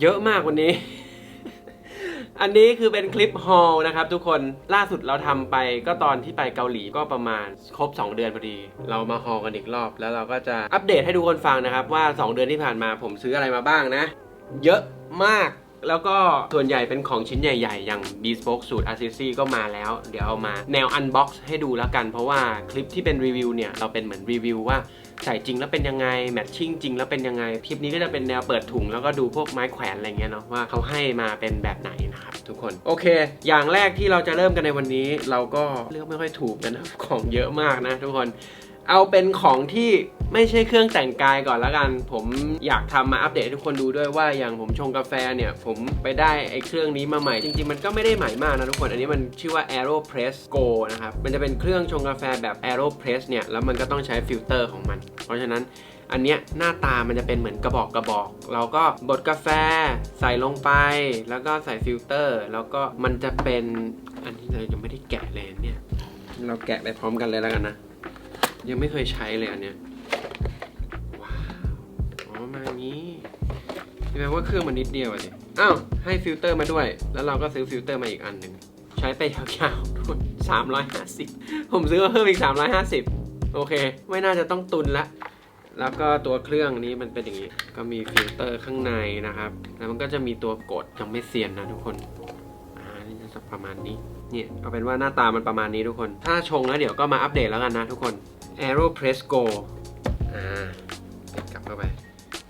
เยอะมากวันนี้ อันนี้คือเป็นคลิปฮอลนะครับทุกคนล่าสุดเราทำไปก็ตอนที่ไปเกาหลีก็ประมาณครบ 2 เดือนพอดี เรามาฮอลกันอีกรอบ แล้วเราก็จะอัปเดตให้ทุกคนฟังนะครับว่า 2 เดือนที่ผ่านมาผมซื้ออะไรมาบ้างนะ เยอะมาก แล้วก็ส่วนใหญ่เป็นของชิ้นใหญ่ๆ อย่าง Bespoke สูตร a s i s i ก็มาแล้ว เดี๋ยวเอามาแนว Unbox ให้ดูแล้วกัน เพราะว่าคลิปที่เป็นรีวิวเนี่ย เราเป็นเหมือนรีวิวว่าใส่จริงแล้วเป็นยังไง แมทชิ่งจริงแล้วเป็นยังไง คลิปนี้ก็จะเป็นแนวเปิดถุง แล้วก็ดูพวกไม้แขวนอะไรเงี้ยเนาะว่าเขาให้มาเป็นแบบไหนนะครับทุกคน โอเค อย่างแรกที่เราจะเริ่มกันในวันนี้ เราก็เลือกไม่ค่อยถูกกันนะของเยอะมากนะทุกคน เอาเป็นของที่ไม่ใช่เครื่องแต่งกายก่อนแล้วกัน ผมอยากทำมาอัปเดตให้ทุกคนดูด้วยว่าอย่างผมชงกาแฟเนี่ย ผมไปได้ไอ้เครื่องนี้มาใหม่ จริง ๆ มันก็ไม่ได้ใหม่มากนะทุกคน อันนี้มันชื่อว่า AeroPress Go นะครับ มันจะเป็นเครื่องชงกาแฟแบบ AeroPress เนี่ย แล้วมันก็ต้องใช้ฟิลเตอร์ของมัน เพราะฉะนั้นอันเนี้ยหน้าตามันจะเป็นเหมือนกระบอกกระบอก เราก็บดกาแฟใส่ลงไป แล้วก็ใส่ฟิลเตอร์ แล้วก็มันจะเป็นอันนี้เรายังไม่ได้แกะเลยเนี่ย เราแกะไปพร้อมกันเลยแล้วกันนะ ยังไม่เคยใช้เลยอันเนี้ย ว้าว อ๋อ มาอย่างนี้แปลว่าเครื่องมันนิดเดียวอะสิอ้าว ให้ฟิลเตอร์มาด้วย แล้วเราก็ซื้อฟิลเตอร์มาอีกอันหนึ่ง ใช้ไปยาวๆด้วย350ผมซื้อมาเพิ่มอีก350โอเค ไม่น่าจะต้องตุนละ แล้วก็ตัวเครื่องนี้มันเป็นอย่างนี้ ก็มีฟิลเตอร์ข้างในนะครับ แล้วมันก็จะมีตัวกดยังไม่เซียนนะทุกคนอ่านี่จะประมาณนี้ เนี่ย เอาเป็นว่าหน้าตามันประมาณนี้ทุกคน ถ้าชงแล้วเดี๋ยวก็มาอัปเดตแล้วกันนะทุกคน AeroPress Go อ่าติดกลับเข้าไป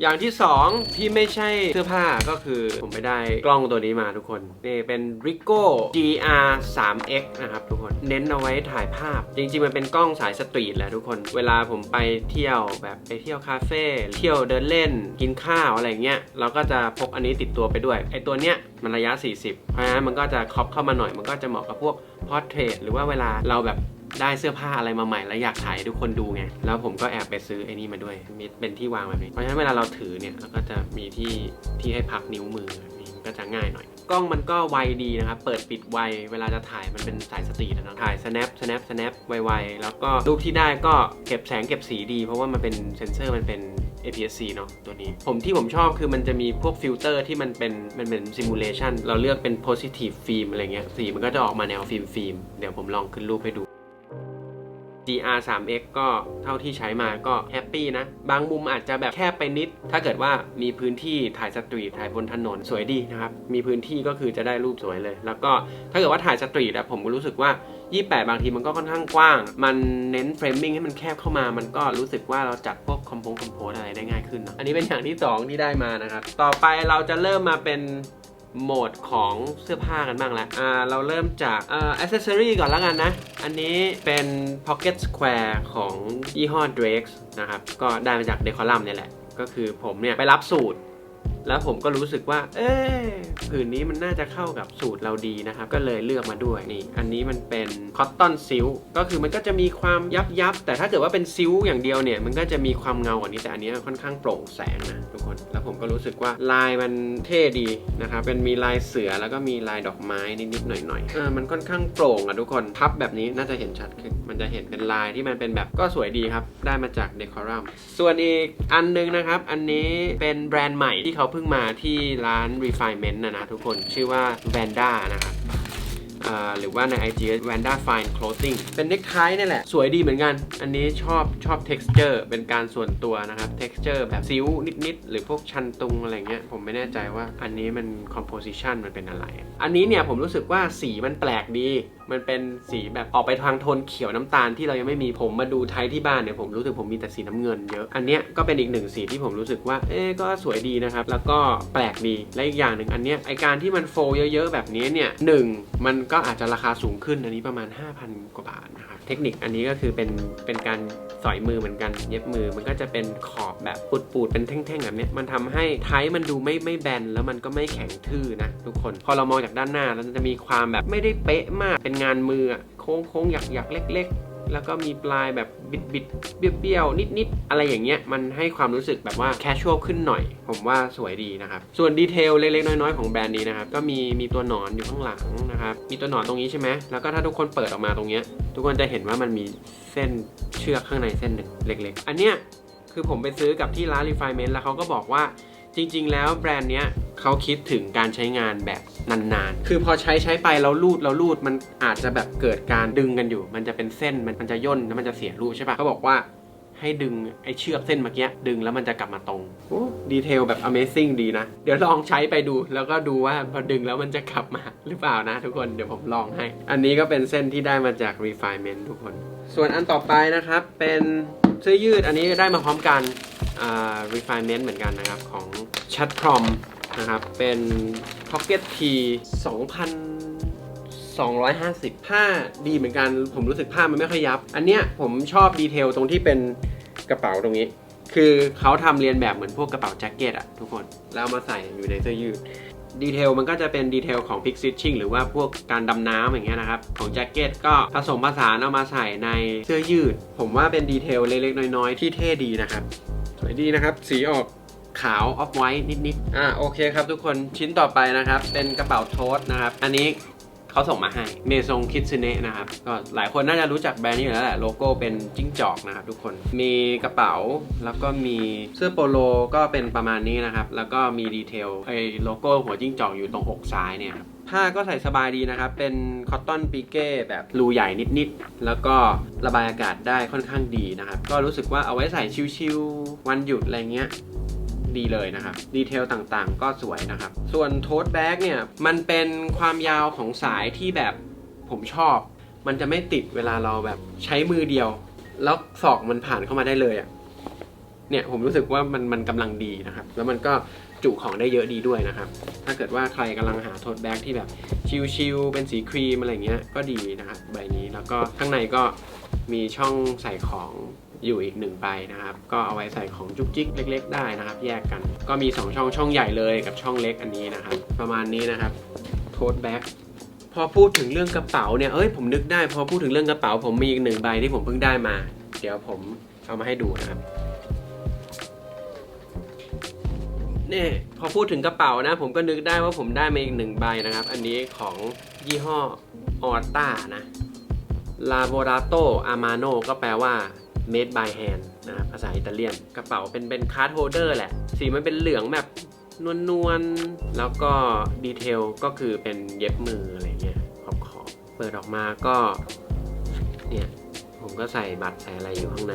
อย่างที่สองที่ไม่ใช่เสื้อผ้าก็คือผมไปได้กล้องตัวนี้มาทุกคน นี่เป็น Ricoh GR 3X นะครับทุกคน เน้นเอาไว้ถ่ายภาพ จริง ๆ มันเป็นกล้องสายสตรีทแหละทุกคน เวลาผมไปเที่ยวแบบไปเที่ยวคาเฟ่เที่ยวเดินเล่นกินข้าวอะไรเงี้ยเราก็จะพกอันนี้ติดตัวไปด้วย ไอตัวเนี้ยมันระยะ 40 เพราะฉะนั้นมันก็จะครอปเข้ามาหน่อย มันก็จะเหมาะกับพวกพอร์เทรตหรือว่าเวลาเราแบบ ได้เสื้อผ้าอะไรมาใหม่แล้วอยากถ่ายทุกคนดูไง แล้วผมก็แอบไปซื้อไอ้นี่มาด้วยมีเป็นที่วางแบบนี้ เพราะฉะนั้นเวลาเราถือเนี่ยเราก็จะมีที่ที่ให้พักนิ้วมือแบบนี้มันก็จะง่ายหน่อยกล้องมันก็ไวดีนะครับ เปิดปิดไว เวลาจะถ่ายมันเป็นสายสตรีทนะเนาะถ่าย snap snap snap ไวๆ แล้วก็รูปที่ได้ก็เก็บแสงเก็บสีดี เพราะว่ามันเป็นเซนเซอร์มันเป็น APS-C เนาะตัวนี้ ผมที่ผมชอบคือมันจะมีพวกฟิลเตอร์ที่มันเป็นมันเป็นซิมูเลชันเราเลือกเป็น positive film อะไรเงี้ยสีมันก็จะออกมาแนวฟิล์มฟิล์มเดี๋ยวผมลองขึ้นรูปให้ดู GR 3X ก็เท่าที่ใช้มาก็แฮปปี้นะ บางมุมอาจจะแบบแคบไปนิด ถ้าเกิดว่ามีพื้นที่ถ่ายสตรีทถ่ายบนถนนสวยดีนะครับ มีพื้นที่ก็คือจะได้รูปสวยเลย แล้วก็ถ้าเกิดว่าถ่ายสตรีทอะผมก็รู้สึกว่า 28 บางทีมันก็ค่อนข้างกว้าง มันเน้นเฟรมมิ่งให้มันแคบเข้ามา มันก็รู้สึกว่าเราจัดพวกคอมโพงคอมโพสอะไรได้ง่ายขึ้นนอะอันนี้เป็นอย่างที่ 2 ที่ได้มานะครับ ต่อไปเราจะเริ่มมาเป็น โหมดของเสื้อผ้ากันบ้างแล้วอ่าเราเริ่มจากอ่าอ c c e s s o r y ก่อนแล้วกันนะ อันนี้เป็น pocket square ของยี่ห้อ Drake นะครับ ก็ได้มาจากเดคอลัมเนี่ยแหละ ก็คือผมเนี่ย ไปรับสูตรแล้วผมก็รู้สึกว่า เอ๊ผืนนี้มันน่าจะเข้ากับสูตรเราดีนะครับ ก็เลยเลือกมาด้วยนี่ อันนี้มันเป็นคอตตอนซิลก็คือมันก็จะมีความยับยับแต่ถ้าเกิดว่าเป็นซิลอย่างเดียวเนี่ย มันก็จะมีความเงากว่านี้แต่อันนี้ค่อนข้างโปร่งแสงนะทุกคน แล้วผมก็รู้สึกว่าลายมันเท่ดีนะครับเป็นมีลายเสือแล้วก็มีลายดอกไม้นิดๆหน่อยๆเออมันค่อนข้างโปร่งอะทุกคนพับแบบนี้น่าจะเห็นชัดขึ้นมันจะเห็นเป็นลายที่มันเป็นแบบก็สวยดีครับได้มาจาก Decorum ส่วนอีกอันนึงนะครับ อันนี้เป็นแบรนด์ใหม่ที่เขาเพิ่งมาที่ร้าน Refinement นะนะทุกคนชื่อว่า Vanda นะครับ หรือว่าใน IG Vanda Fine Clothing เป็นเน็กไทนี่แหละ สวยดีเหมือนกัน อันนี้ชอบชอบ texture เป็นการส่วนตัวนะครับ texture แบบซิ้วนิดๆ หรือพวกชันตุงอะไรเงี้ย ผมไม่แน่ใจว่าอันนี้มัน composition มันเป็นอะไร อันนี้เนี่ยผมรู้สึกว่าสีมันแปลกดี มันเป็นสีแบบออกไปทางโทนเขียวน้ำตาลที่เรายังไม่มีผมมาดูไทยที่บ้านเนี่ยผมรู้สึกผมมีแต่สีน้ำเงินเยอะ อันเนี้ยก็เป็นอีกหนึ่งสีที่ผมรู้สึกว่า เอ๊ะก็สวยดีนะครับ แล้วก็แปลกดี และอีกอย่างหนึ่งอันเนี้ยไอการที่มันโฟลเยอะๆแบบนี้เนี่ยหนึ่งมันก็อาจจะราคาสูงขึ้นอันนี้ประมาณ 5,000 กว่าบาทนะครับเทคนิคอันนี้ก็คือเป็นเป็นการสอยมือเหมือนกันเย็บมือมันก็จะเป็นขอบแบบปูดๆเป็นแท่งๆแบบนี้มันทำให้ไทยมันดูไม่ไม่แบนแล้วมันก็ไม่แข็งทื่อนะทุกคน พอเรามองจากด้านหน้าแล้วจะมีความแบบไม่ได้เป๊ะมากเป็นงานมือโค้งโค้งๆหยักหยักๆเล็ก ๆ แล้วก็มีปลายแบบบิดบิดๆเบี้ยวๆ นิดๆ อะไรอย่างเงี้ย มันให้ความรู้สึกแบบว่าแคชชวลขึ้นหน่อย ผมว่าสวยดีนะครับ ส่วนดีเทลเล็กๆ น้อยๆ ของแบรนด์นี้นะครับ ก็มีมีตัวหนอนอยู่ข้างหลังนะครับ มีตัวหนอนตรงนี้ใช่ไหม แล้วก็ถ้าทุกคนเปิดออกมาตรงเนี้ย ทุกคนจะเห็นว่ามันมีเส้นเชือกข้างในเส้นหนึ่งเล็ก ๆ อันเนี้ยคือผมไปซื้อกับที่ร้าน Refinement แล้วเขาก็บอกว่า จริง ๆ แล้วแบรนด์เนี้ยเขาคิดถึงการใช้งานแบบนานๆ คือพอใช้ใช้ไปแล้วรูดแล้วรูดมันอาจจะแบบเกิดการดึงกันอยู่ มันจะเป็นเส้นมันมันจะย่นแล้วมันจะเสียรูปใช่ปะเขาบอกว่าให้ดึงไอ้เชือกเส้นเมื่อกี้ดึงแล้วมันจะกลับมาตรงโอ้ดีเทลแบบ Amazing ดีนะ เดี๋ยวลองใช้ไปดูแล้วก็ดูว่าพอดึงแล้วมันจะกลับมาหรือเปล่านะทุกคนเดี๋ยวผมลองให้ อันนี้ก็เป็นเส้นที่ได้มาจาก Refinement ทุกคน ส่วนอันต่อไปนะครับเป็นเสื้อยืดอันนี้ได้มาพร้อมกัน refinement เหมือนกันนะครับของ Chat Prom นะครับ เป็น Pocket T 2,250ผ้าดีเหมือนกัน ผมรู้สึกผ้ามันไม่ค่อยยับ อันเนี้ยผมชอบดีเทลตรงที่เป็นกระเป๋าตรงนี้ คือเขาทำเรียนแบบเหมือนพวกกระเป๋าแจ็คเก็ตอะทุกคน แล้วเอามาใส่อยู่ในเสื้อยืดดีเทลมันก็จะเป็นดีเทลของ Pick Stitching หรือว่าพวกการดำน้ำอย่างเงี้ยนะครับ ของแจ็คเก็ตก็ผสมผสานเอามาใส่ในเสื้อยืด ผมว่าเป็นดีเทลเล็กๆ น้อยๆ ที่เท่ดีนะครับ สวยดีนะครับ สีออกขาวออฟไวท์นิดๆ อ่าโอเคครับทุกคนชิ้นต่อไปนะครับ เป็นกระเป๋าโทสนะครับ อันนี้เขาส่งมาให้เมซงคิดซเนะนะครับ ก็หลายคนน่าจะรู้จักแบรนด์นี้อยู่แล้วแหละ โลโก้เป็นจิ้งจอกนะครับทุกคน มีกระเป๋าแล้วก็มีเสื้อโปโลก็เป็นประมาณนี้นะครับ แล้วก็มีดีเทลไอ้โลโก้หัวจิ้งจอกอยู่ตรงอกซ้ายเนี่ยครับ ผ้าก็ใส่สบายดีนะครับ เป็นคอตตอนปีเก้แบบรูใหญ่นิดๆ แล้วก็ระบายอากาศได้ค่อนข้างดีนะครับ ก็รู้สึกว่าเอาไว้ใส่ชิวๆวันหยุดอะไรเงี้ยดีเลยนะครับ ดีเทลต่างๆ ก็สวยนะครับ ส่วนโทสแบ็กเนี่ย มันเป็นความยาวของสายที่แบบผมชอบ มันจะไม่ติดเวลาเราแบบใช้มือเดียว แล้วศอกมันผ่านเข้ามาได้เลยอะ่ะเนี่ยผมรู้สึกว่ามันมันกำลังดีนะครับ แล้วมันก็ จุของได้เยอะดีด้วยนะครับ ถ้าเกิดว่าใครกำลังหาโทสแบ็กที่แบบชิลๆเป็นสีครีมอะไรเงี้ยก็ดีนะครับใบนี้แล้วก็ข้างในก็มีช่องใส่ของอยู่อีกหนึ่งใบนะครับ ก็เอาไว้ใส่ของจุกจิกเล็ก ๆ ได้นะครับ แยกกัน ก็มี 2 ช่องช่องใหญ่เลยกับช่องเล็กอันนี้นะครับ ประมาณนี้นะครับโทสแบ็กพอพูดถึงเรื่องกระเป๋าเนี่ย เอ้ยผมนึกได้ พอพูดถึงเรื่องกระเป๋า ผมมีอีกหนึ่งใบที่ผมเพิ่งได้มา เดี๋ยวผมเอามาให้ดูนะครับ นี่พอพูดถึงกระเป๋านะ ผมก็นึกได้ว่าผมได้มาอีกหนึ่งใบนะครับ อันนี้ของยี่ห้อออต้านะ Lavorato Amano ก็แปลว่า made by hand นะครับภาษาอิตาเลียน กระเป๋าเป็นเป็นคาร์ดโฮเดอร์แหละ สีมันเป็นเหลืองแบบนวลๆแล้วก็ดีเทลก็คือเป็นเย็บมืออะไรเงี้ยขอบขอบๆเปิดออกมาก็ เนี่ย ผมก็ใส่บัตรใส่อะไรอยู่ข้างใน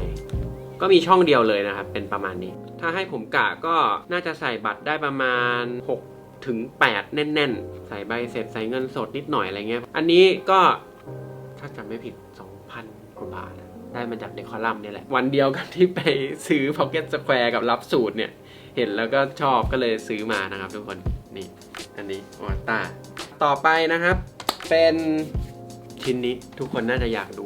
ก็มีช่องเดียวเลยนะครับ เป็นประมาณนี้ ถ้าให้ผมกะก็น่าจะใส่บัตรได้ประมาณ 6 ถึง 8 แน่น ๆ ใส่ใบเสร็จใส่เงินสดนิดหน่อยอะไรเงี้ย อันนี้ก็ถ้าจำไม่ผิด 2,000 กว่าบาทได้มาจากเดคอลัมเนี่ยแหละ วันเดียวกับที่ไปซื้อ Pocket Square กับรับสูตรเนี่ย เห็นแล้วก็ชอบก็เลยซื้อมานะครับทุกคนนี่อันนี้ออต้าต่อไปนะครับ เป็นชิ้นนี้ทุกคนน่าจะอยากดู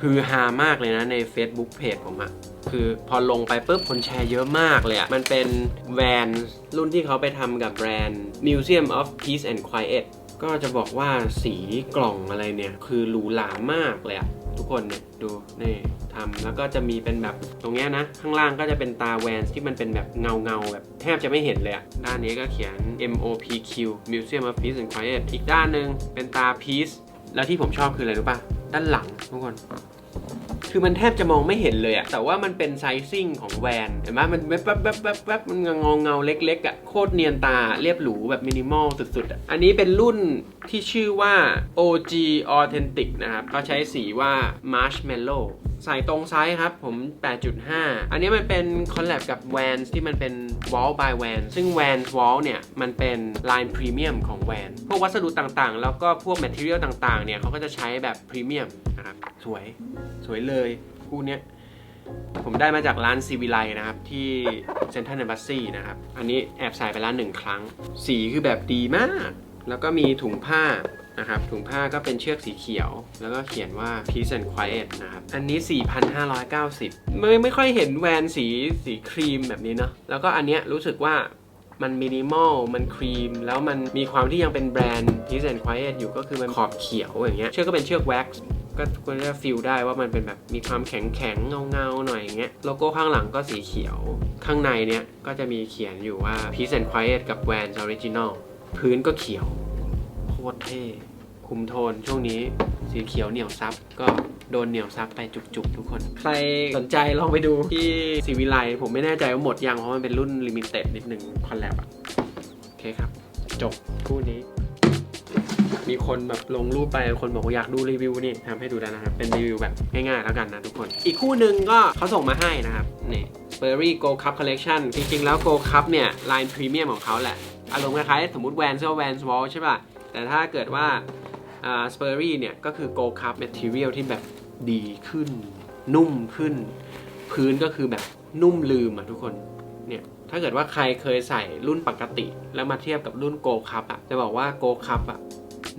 ฮือฮามากเลยนะใน Facebook Page ผมอะคือพอลงไปปุ๊บคนแชร์เยอะมากเลยอะมันเป็นแวนรุ่นที่เขาไปทำกับแบรนด์ Museum of Peace and Quiet ก็จะบอกว่าสีกล่องอะไรเนี่ย คือหรูหรามากเลยอะทุกคนเนี่ยดูนี่ทำแล้วก็จะมีเป็นแบบตรงเนี้ยนะ ข้างล่างก็จะเป็นตาแวนที่มันเป็นแบบเงาเงาแบบแทบจะไม่เห็นเลยอะด้านนี้ก็เขียน MOPQ Museum of Peace and Quiet อีกด้านหนึ่งเป็นตา Peace แล้วที่ผมชอบคืออะไรรู้ป่ะ ด้านหลังทุกคน คือมันแทบจะมองไม่เห็นเลยอะแต่ว่ามันเป็นไซซิ่งของแวนเห็นไหมมันแวบแวบแวบแวบแวบมันเงาเงาๆเล็กๆอะโคตรเนียนตาเรียบหรูแบบมินิมอลสุดๆอะอันนี้เป็นรุ่นที่ชื่อว่า OG Authentic นะครับเขาใช้สีว่า Marshmallow ใส่ตรงไซส์ครับผม 8.5 อันนี้มันเป็นคอลแลบกับ Vans ที่มันเป็น Wall by Van ซึ่ง Van Wall เนี่ย มันเป็นไลน์พรีเมียมของ Van พวกวัสดุต่างๆ แล้วก็พวก Material ต่างๆ เนี่ยเขาก็จะใช้แบบพรีเมียมนะครับ สวย สวยเลยคู่เนี้ยผมได้มาจากร้านซีวิไลนะครับ ที่เซ็นทรัลเนบัสซี่นะครับ อันนี้แอบใส่ไปแล้วหนึ่งครั้ง สีคือแบบดีมาก แล้วก็มีถุงผ้านะครับถุงผ้าก็เป็นเชือกสีเขียว แล้วก็เขียนว่า Peace and Quiet นะครับ อันนี้ 4,590 ไม่ไม่ค่อยเห็นแวนสีสีครีมแบบนี้เนาะแล้วก็อันเนี้ยรู้สึกว่ามันมินิมอล มันครีม แล้วมันมีความที่ยังเป็นแบรนด์ Peace and Quiet อยู่ก็คือมันขอบเขียวอย่างเงี้ยเชือกก็เป็นเชือกแว็กซ์ก็ก็จะฟีลได้ว่ามันเป็นแบบมีความแข็งแข็งเงาเงาๆหน่อยอย่างเงี้ยโลโก้ข้างหลังก็สีเขียว ข้างในเนี้ยก็จะมีเขียนอยู่ว่า Peace and Quiet กับ Vans Original พื้นก็เขียว โคตรเท่คุมโทนช่วงนี้สีเขียวเหนียวซับก็โดนเหนียวซับไปจุกๆ ทุกคน ใครสนใจลองไปดูที่สีวิไลผมไม่แน่ใจว่าหมดยัง เพราะมันเป็นรุ่นลิมิเต็ดนิดนึงคอลแลบอะเคครับ จบคู่นี้ มีคนแบบลงรูปไปคนบอกว่าอยากดูรีวิวนี่ทำให้ดูแล้วนะครับ เป็นรีวิวแบบง่ายๆแล้วกันนะทุกคน อีกคู่หนึ่งก็เขาส่งมาให้นะครับนี่ s p e r r y Go Cup Collection จริงๆแล้ว Go Cup เนี่ยไลน์พรีเมียมของเขาแหละ อารมณ์คล้ายๆสมมติแวนเซอร์แวนสวอลใช่ป่ะ แต่ถ้าเกิดว่าอ่า s p e r r y เนี่ย ก็คือ Go Cup Material ที่แบบดีขึ้น นุ่มขึ้น พื้นก็คือแบบนุ่มลืมอะทุกคนเนี่ยถ้าเกิดว่าใครเคยใส่รุ่นปกติ แล้วมาเทียบกับรุ่น Go Cup อะจะบอกว่า Go Cup อะ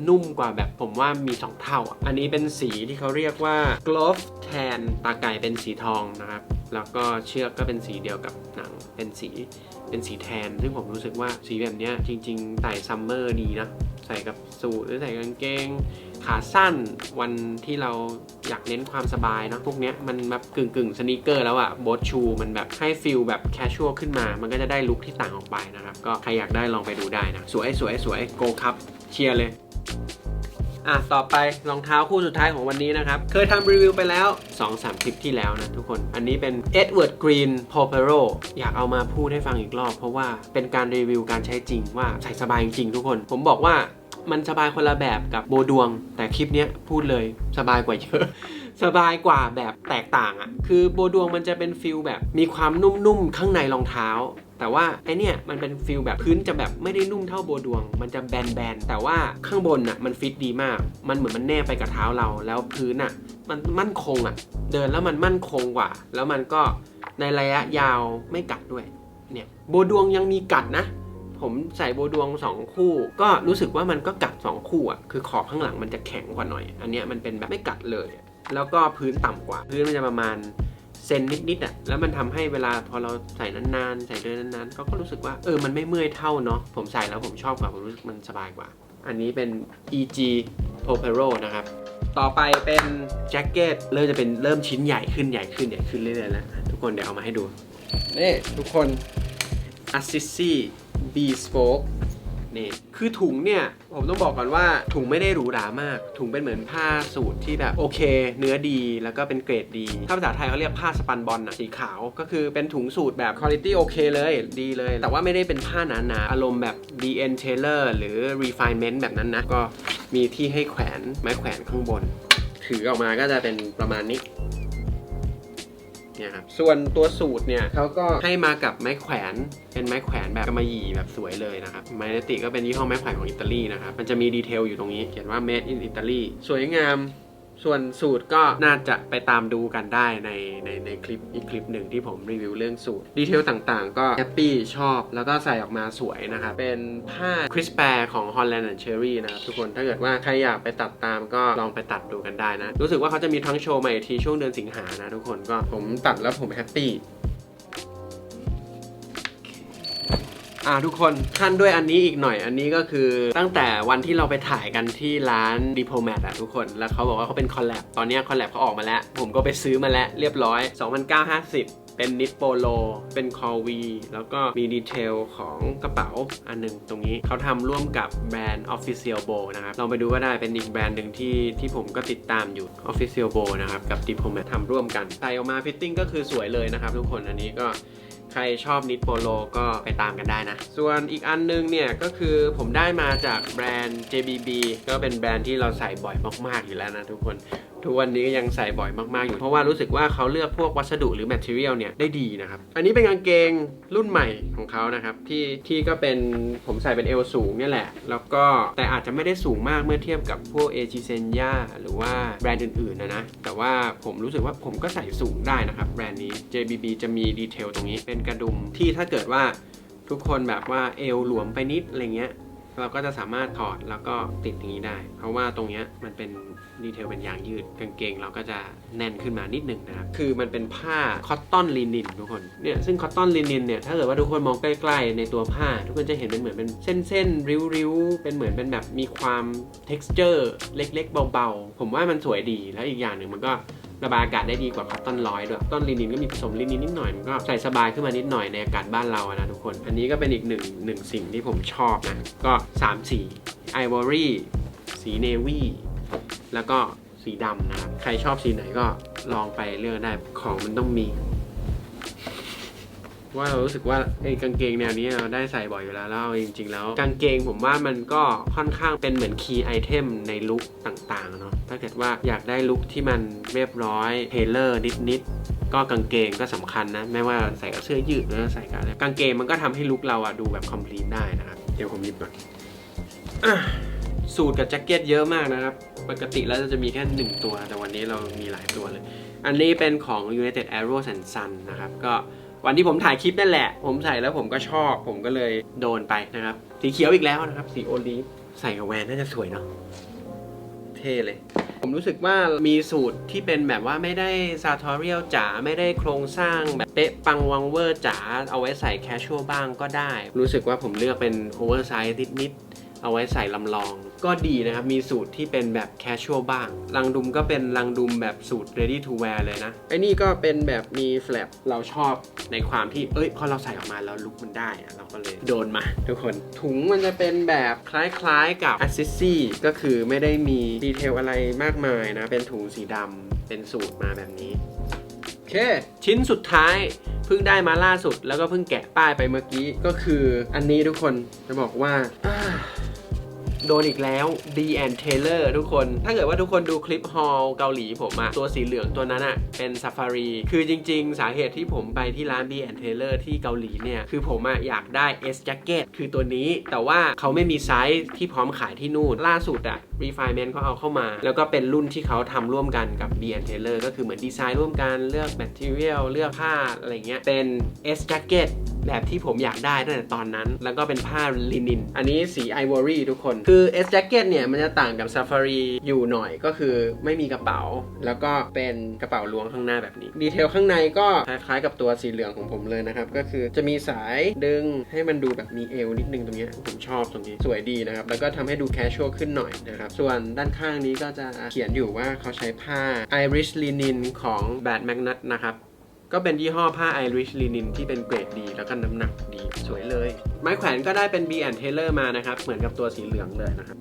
นุ่มกว่าแบบผมว่ามี 2 เท่า อันนี้เป็นสีที่เขาเรียกว่า glove tan ตาไก่เป็นสีทองนะครับ แล้วก็เชือกก็เป็นสีเดียวกับหนัง เป็นสีเป็นสีแทน ซึ่งผมรู้สึกว่าสีแบบนี้จริงๆใส่ซัมเมอร์ดีนะ ใส่กับสูทหรือใส่กางเกง ขาสั้นวันที่เราอยากเน้นความสบายเนอะพวกนี้มันแบบกึ่งกึ่งสนีกเกอร์แล้วอะโบทชู มันแบบให้ฟิลแบบแคชชวลขึ้นมา มันก็จะได้ลุคที่ต่างออกไปนะครับ ก็ใครอยากได้ลองไปดูได้นะ สวยสวยสวยโกครับเชียร์เลย อะต่อไปรองเท้าคู่สุดท้ายของวันนี้นะครับ เคยทำรีวิวไปแล้ว 2-3 คลิปที่แล้วนะทุกคน อันนี้เป็น Edward Green p o p e r o อยากเอามาพูดให้ฟังอีกรอบ เพราะว่าเป็นการรีวิวการใช้จริงว่าใส่สบายจริงทุกคน ผมบอกว่ามันสบายคนละแบบกับโบดวง แต่คลิปนี้พูดเลยสบายกว่าเยอะ สบายกว่าแบบแตกต่างอะ่ะ คือโบดวงมันจะเป็นฟิลแบบมีความนุ่มๆข้างในรองเท้า แต่ว่าไอเนี่ยมันเป็นฟิลแบบพื้นจะแบบไม่ได้นุ่มเท่าโบดวง มันจะแบนๆแต่ว่าข้างบนน่ะมันฟิตดีมาก มันเหมือนมันแนบไปกับเท้าเรา แล้วพื้นน่ะมันมั่นคงอะ เดินแล้วมันมั่นคงกว่า แล้วมันก็ในระยะยาวไม่กัดด้วยเนี่ยโบดวงยังมีกัดนะ ผมใส่โบดวง 2 คู่ ก็รู้สึกว่ามันก็กัด 2 คู่อะคือขอบข้างหลังมันจะแข็งกว่าหน่อย อันเนี้ยมันเป็นแบบไม่กัดเลย แล้วก็พื้นต่ำกว่า พื้นมันจะประมาณ เซนนิดๆอะแล้วมันทำให้เวลาพอเราใส่นานๆ ใส่เดินนานๆก็ก็รู้สึกว่าเออมันไม่เมื่อยเท่าเนาะผมใส่แล้วผมชอบกว่าผมรู้สึกมันสบายกว่า อันนี้เป็น EG p o p e r o นะครับ ต่อไปเป็นแจ็คเก็ตเริ่มจะเป็นเริ่มชิ้นใหญ่ขึ้นใหญ่ขึ้นใหญ่ขึ้นเรื่อยๆแล้วทุกคนเดี๋ยวเอามาให้ดูนี่ทุกคน Assisi B Spoke นี่คือถุงเนี่ยผมต้องบอกก่อนว่าถุงไม่ได้หรูหรามาก ถุงเป็นเหมือนผ้าสูทที่แบบโอเค เนื้อดีแล้วก็เป็นเกรดดี ถ้าภาษาไทยเขาเรียกผ้าสปันบอลนะสีขาวก็คือเป็นถุงสูทแบบคุณภาพโอเคเลยดีเลย แต่ว่าไม่ได้เป็นผ้าหนาๆอารมณ์แบบ DN Taylor หรือ Refinement แบบนั้นนะก็มีที่ให้แขวนไม้แขวนข้างบน ถือออกมาก็จะเป็นประมาณนี้ เนี่ยครับส่วนตัวสูตรเนี่ยเขาก็ให้มากับไม้แขวนเป็นไม้แขวนแบบกำมะหยี่แบบสวยเลยนะครับไมเนติก็เป็นยี่ห้อไม้แขวนของอิตาลีนะครับมันจะมีดีเทลอยู่ตรงนี้ เขียนว่า made in Italy สวยงาม ส่วนสูตรก็น่าจะไปตามดูกันได้ในในในคลิปอีกคลิปหนึ่งที่ผมรีวิวเรื่องสูตร ดีเทลต่างๆ ก็แฮปปี้ชอบแล้วก็ใส่ออกมาสวยนะครับ เป็นผ้าคริสแปร์ของ Holland and Cherry นะครับทุกคนถ้าเกิดว่าใครอยากไปตัดตามก็ลองไปตัดดูกันได้นะ รู้สึกว่าเขาจะมีทั้งโชว์ใหม่ทีช่วงเดือนสิงหานะทุกคนก็ผมตัดแล้วผมแฮปปี้ อ่าทุกคนขั้นด้วยอันนี้อีกหน่อย อันนี้ก็คือตั้งแต่วันที่เราไปถ่ายกันที่ร้าน Diplomat อะทุกคน แล้วเขาบอกว่าเขาเป็นคอลแลบตอนนี้คอลแลบเขาออกมาแล้ว ผมก็ไปซื้อมาแล้วเรียบร้อย 2,950เป็นนิดโปโล เป็นคอวี แล้วก็มีดีเทลของกระเป๋าอันหนึงตรงนี้เขาทำร่วมกับแบรนด์ Official Bow นะครับ ลองไปดูก็ได้เป็นอีกแบรนด์หนึ่งที่ที่ผมก็ติดตามอยู่ Official Bow นะครับ กับ Diplomat ทำร่วมกันใส่ออกมาฟิตติ้งก็คือสวยเลยนะครับทุกคนอันนี้ก็ ใครชอบนิดโปโลก็ไปตามกันได้นะ ส่วนอีกอันนึงเนี่ยก็คือผมได้มาจากแบรนด์ JBB ก็เป็นแบรนด์ที่เราใส่บ่อยมากๆอยู่แล้วนะทุกคน ทุกวันนี้ก็ยังใส่บ่อยมากๆ อยู่ เพราะว่ารู้สึกว่าเขาเลือกพวกวัสดุหรือ material เนี่ยได้ดีนะครับ อันนี้เป็นกางเกงรุ่นใหม่ของเขานะครับ ที่ที่ก็เป็นผมใส่เป็นเอวสูงเนี่ยแหละ แล้วก็แต่อาจจะไม่ได้สูงมากเมื่อเทียบกับพวกเอจิเซนยาหรือว่าแบรนด์อื่นๆนะนะ แต่ว่าผมรู้สึกว่าผมก็ใส่สูงได้นะครับแบรนด์นี้ JBB จะมีดีเทลตรงนี้เป็นกระดุมที่ถ้าเกิดว่าทุกคนแบบว่าเอวหลวมไปนิดอะไรเงี้ยเราก็จะสามารถถอดแล้วก็ติดอย่างนี้ได้ เพราะว่าตรงเนี้ยมันเป็น ดีเทลเป็นยางยืดกางเกงเราก็จะแน่นขึ้นมานิดหนึ่งนะครับ คือมันเป็นผ้าคอตตอนลินินทุกคนเนี่ยซึ่งคอตตอนลินินเนี่ยถ้าเกิดว่าทุกคนมองใกล้ๆ ในตัวผ้า ทุกคนจะเห็นเป็นเหมือนเป็นเส้นๆริ้วๆ เป็นเหมือนเป็นแบบมีความ texture เล็กๆ เบาๆ ผมว่ามันสวยดีแล้วอีกอย่างหนึ่งมันก็ระบายอากาศได้ดีกว่าคอตตอนร้อยด้วยต้นลินินก็มีผสมลินินนิดหน่อยมันก็ใส่สบายขึ้นมานิดหน่อยในอากาศบ้านเราอะนะทุกคน อันนี้ก็เป็นอีกหนึ่งหนึ่งสิ่งที่ผมชอบนะก็ 3 สีไอวอรี่สีเนวี่ แล้วก็สีดำนะครับ ใครชอบสีไหนก็ลองไปเลือกได้ของมันต้องมี ว่าเรารู้สึกว่าไอ้กางเกงแนวนี้เราได้ใส่บ่อยอยู่แล้วแล้วจริง ๆ แล้ว กางเกงผมว่ามันก็ค่อนข้างเป็นเหมือนคีย์ไอเทมในลุคต่างๆเนาะถ้าเกิดว่าอยากได้ลุคที่มันเรียบร้อยเทเลอร์นิดๆก็กางเกงก็สำคัญนะ ไม่ว่าใส่กับเสื้อยืดหรือใส่กับอะไรกางเกงมันก็ทำให้ลุคเราอะดูแบบคอมพลีทได้นะครับ เดี๋ยวผมหยิบก่อน สูทกับแจ็คเก็ตเยอะมากนะครับ ปกติแล้วจะมีแค่หนึ่งตัว แต่วันนี้เรามีหลายตัวเลย อันนี้เป็นของ United Arrows and Sun นะครับ ก็วันที่ผมถ่ายคลิปนั่นแหละ ผมใส่แล้วผมก็ชอบ ผมก็เลยโดนไปนะครับ สีเขียวอีกแล้วนะครับ สีโอลีฟใส่กับแวนน่าจะสวยเนาะ เท่เลย ผมรู้สึกว่ามีสูตรที่เป็นแบบว่าไม่ได้ซาทอเรียลจ๋า ไม่ได้โครงสร้างแบบเป๊ะปังวังเวอร์จ๋า เอาไว้ใส่แคชชวลบ้างก็ได้ รู้สึกว่าผมเลือกเป็นโอเวอร์ไซส์นิดๆเอาไว้ใส่ลำลอง ก็ดีนะครับ มีสูตรที่เป็นแบบแคชชวลบ้าง ลังดุมก็เป็นลังดุมแบบสูตร ready to wear เลยนะ ไอ้นี่ก็เป็นแบบมีแฟลปเราชอบในความที่ เอ้ย พอเราใส่ออกมาแล้วลุคมันได้อะเราก็เลยโดนมา ทุกคน ถุงมันจะเป็นแบบคล้ายๆกับ a s s i s s i ก็คือไม่ได้มีดีเทลอะไรมากมายนะ เป็นถุงสีดำเป็นสูตรมาแบบนี้โอเค ชิ้นสุดท้ายเพิ่งได้มาล่าสุดแล้วก็เพิ่งแกะป้ายไปเมื่อกี้ก็คืออันนี้ทุกคนจะบอกว่าอ่า โดนอีกแล้ว D and Taylor ทุกคน ถ้าเกิดว่าทุกคนดูคลิปฮอลเกาหลีผมอะตัวสีเหลืองตัวนั้นอะเป็น Safari คือจริง ๆ สาเหตุที่ผมไปที่ร้าน D and Taylor ที่เกาหลีเนี่ย คือผมอะอยากได้ S Jacket คือตัวนี้ แต่ว่าเขาไม่มีไซส์ที่พร้อมขายที่นู่น ล่าสุดอะ Refinement เขาเอาเข้ามา แล้วก็เป็นรุ่นที่เขาทำร่วมกันกับ D and Taylor ก็คือเหมือนดีไซน์ร่วมกันเลือก Material เลือกผ้าอะไรเงี้ยเป็น S Jacket แบบที่ผมอยากได้ตั้งแต่ตอนนั้น แล้วก็เป็นผ้าลินิน อันนี้สีไอวอรี่ทุกคน คือ S Jacket เนี่ย มันจะต่างกับ Safari อยู่หน่อยก็คือไม่มีกระเป๋า แล้วก็เป็นกระเป๋าล้วงข้างหน้าแบบนี้ ดีเทลข้างในก็คล้ายๆกับตัวสีเหลืองของผมเลยนะครับ ก็คือจะมีสายดึงให้มันดูแบบมีเอวนิดนึงตรงเนี้ยผมชอบตรงนี้สวยดีนะครับ แล้วก็ทำให้ดูแคชชวลขึ้นหน่อยนะครับ ส่วนด้านข้างนี้ก็จะเขียนอยู่ว่าเขาใช้ผ้า Irish Linen ของ Bad Magnet นะครับ ก็เป็นยี่ห้อผ้า Irish Linen ที่เป็นเกรดดี แล้วก็น้ำหนักดีสวยเลย ไม้แขวนก็ได้เป็น B and Taylor มานะครับ เหมือนกับตัวสีเหลืองเลยนะครับ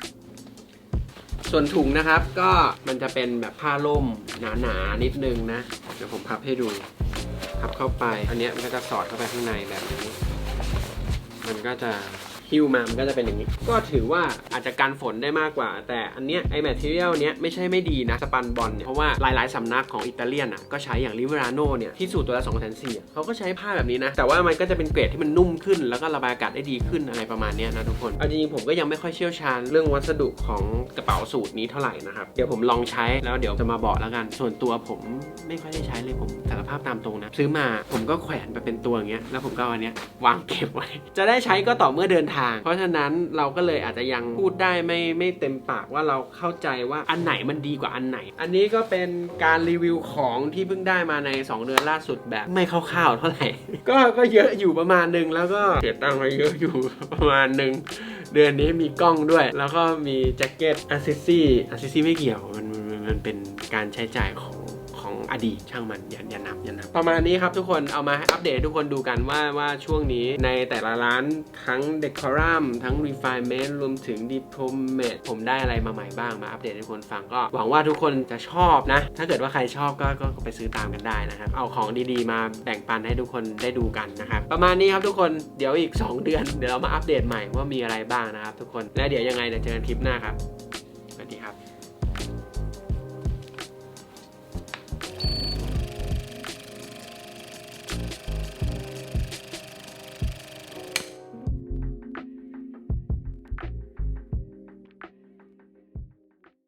ส่วนถุงนะครับก็มันจะเป็นแบบผ้าล่มหนาๆนิดนึงนะ เดี๋ยวผมพับให้ดู พับเข้าไป อันนี้มันก็จะสอดเข้าไปข้างในแบบนี้ มันก็จะ ฮิ้วมามันก็จะเป็นอย่างนี้ ก็ถือว่าอาจจะกันฝนได้มากกว่า แต่อันเนี้ยไอแมทเทียลเนี้ยไม่ใช่ไม่ดีนะสปันบอลเนี่ยเพราะว่าหลายๆสำนักของอิตาเลียนอะก็ใช้อย่างลิเวอราโนเนี่ยที่สูตรตัวละ2 4 0 0 0เขาก็ใช้ผ้าแบบนี้นะ แต่ว่ามันก็จะเป็นเกรดที่มันนุ่มขึ้น แล้วก็ระบายอากาศได้ดีขึ้นอะไรประมาณนี้นะทุกคนเอาจริงๆผมก็ยังไม่ค่อยเชี่ยวชาญเรื่องวัสดุของกระเป๋าสูตรนี้เท่าไหร่นะครับเดี๋ยวผมลองใช้แล้วเดี๋ยวจะมาบอกแล้วกัน ส่วนตัวผมไม่ค่อยได้ใช้เลยผมสารภาพตามตรงนะซื้อมาผมก็แขวนไปเป็นตัวอย่างเงี้ยแล้วผมก็เอาอันเนี้ยวางเก็บไว้ จะได้ใช้ก็ต่อเมื่อเดินทางเพราะฉะนั้นเราก็เลยอาจจะยังพูดได้ไม่ไม่เต็มปากว่าเราเข้าใจว่าอันไหนมันดีกว่าอันไหน อันนี้ก็เป็นการรีวิวของที่เพิ่งได้มาใน 2 เดือนล่าสุดแบบไม่คร่าวๆเท่าไหร่ ก็ก็เยอะอยู่ประมาณหนึงแล้วก็เสียตังค์มาเยอะอยู่ประมาณหนึ่งเดือนนี้มีกล้องด้วย แล้วก็มีแจ็คเก็ตอาซิซี่อาซิซี่ไม่เกี่ยวมันมันมันเป็นการใช้จ่ายของ อดีตช่างมันอย่าอย่านับอย่านับประมาณนี้ครับทุกคนเอามาอัปเดตให้ทุกคนดูกันว่าว่าช่วงนี้ในแต่ละร้านทั้ง Decorum ทั้ง Refinement รวมถึง Diplomat ผมได้อะไรมาใหม่บ้างมาอัปเดตให้ทุกคนฟังก็หวังว่าทุกคนจะชอบนะ ถ้าเกิดว่าใครชอบก็ก็ไปซื้อตามกันได้นะครับ เอาของดีๆ มาแบ่งปันให้ทุกคนได้ดูกันนะครับ ประมาณนี้ครับทุกคนเดี๋ยวอีก 2 เดือน เดี๋ยวเรามาอัปเดตใหม่ว่ามีอะไรบ้างนะครับทุกคนและเดี๋ยวยังไงเดี๋ยวเจอกันคลิปหน้าครับ